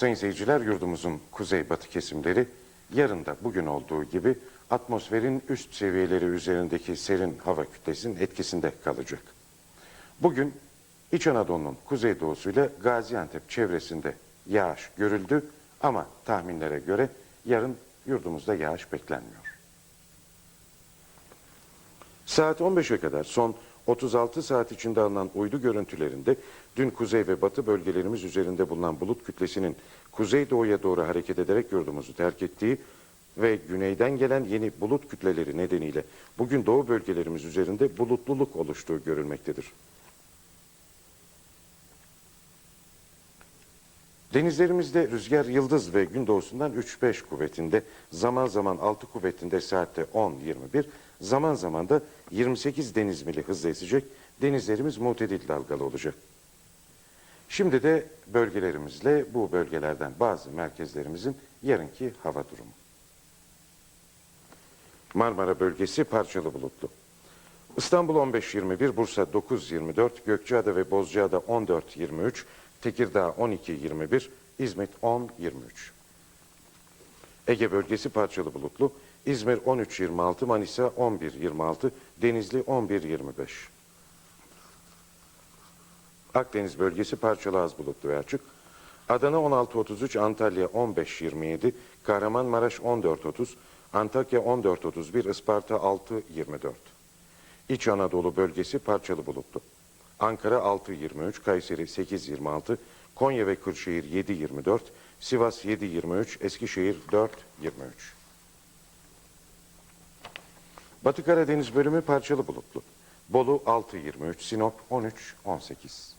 Sayın seyirciler yurdumuzun kuzeybatı kesimleri yarın da bugün olduğu gibi atmosferin üst seviyeleri üzerindeki serin hava kütlesinin etkisinde kalacak. Bugün İç Anadolu'nun kuzeydoğusuyla Gaziantep çevresinde yağış görüldü ama tahminlere göre yarın yurdumuzda yağış beklenmiyor. Saat 15'e kadar son 36 saat içinde alınan uydu görüntülerinde dün kuzey ve batı bölgelerimiz üzerinde bulunan bulut kütlesinin kuzeydoğuya doğru hareket ederek yurdumuzu terk ettiği ve güneyden gelen yeni bulut kütleleri nedeniyle bugün doğu bölgelerimiz üzerinde bulutluluk oluştuğu görülmektedir. Denizlerimizde rüzgar yıldız ve gün doğusundan 3-5 kuvvetinde, zaman zaman 6 kuvvetinde saatte 10-21, zaman zaman da 28 deniz mili hızla esecek, denizlerimiz mutedil dalgalı olacak. Şimdi de bölgelerimizle bu bölgelerden bazı merkezlerimizin yarınki hava durumu. Marmara bölgesi parçalı bulutlu. İstanbul 15-21, Bursa 9-24, Gökçeada ve Bozcaada 14-23, Tekirdağ 12-21, İzmit 10-23. Ege bölgesi parçalı bulutlu. İzmir 13-26, Manisa 11-26, Denizli 11-25. Akdeniz bölgesi parçalı az bulutlu ve açık. Adana 16-33, Antalya 15-27, Kahramanmaraş 14-30, Antakya 14-31, Isparta 6-24. İç Anadolu bölgesi parçalı bulutlu. Ankara 6-23, Kayseri 8-26, Konya ve Kırşehir 7-24, Sivas 7-23, Eskişehir 4-23. Batı Karadeniz bölümü parçalı bulutlu. Bolu 6-23, Sinop 13-18.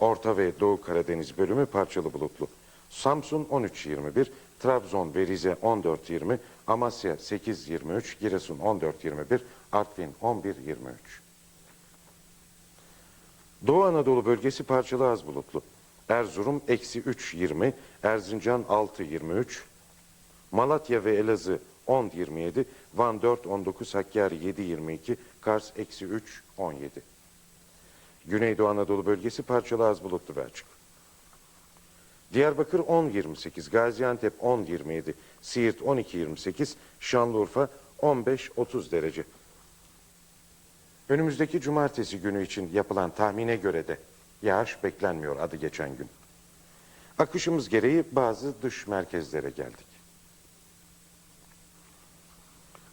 Orta ve Doğu Karadeniz bölümü parçalı bulutlu. Samsun 13-21, Trabzon ve Rize 14-20, Amasya 8-23, Giresun 14-21, Artvin 11-23. Doğu Anadolu bölgesi parçalı az bulutlu. Erzurum eksi 3-20, Erzincan 6-23, Malatya ve Elazığ 10-27, Van 4-19, Hakkari 7-22, Kars eksi 3-17. Güneydoğu Anadolu bölgesi parçalı az bulutlu ve açık. Diyarbakır 10-28, Gaziantep 10-27, Siirt 12-28, Şanlıurfa 15-30 derece. Önümüzdeki cumartesi günü için yapılan tahmine göre de yağış beklenmiyor adı geçen gün. Akışımız gereği bazı dış merkezlere geldik.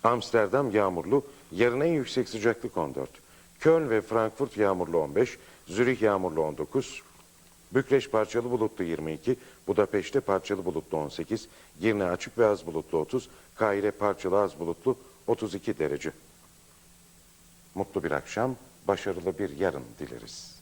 Amsterdam yağmurlu, yarın en yüksek sıcaklık 14. Köln ve Frankfurt yağmurlu 15, Zürih yağmurlu 19, Bükreş parçalı bulutlu 22, Budapeşte parçalı bulutlu 18, Girne açık ve az bulutlu 30, Kahire parçalı az bulutlu 32 derece. Mutlu bir akşam, başarılı bir yarın dileriz.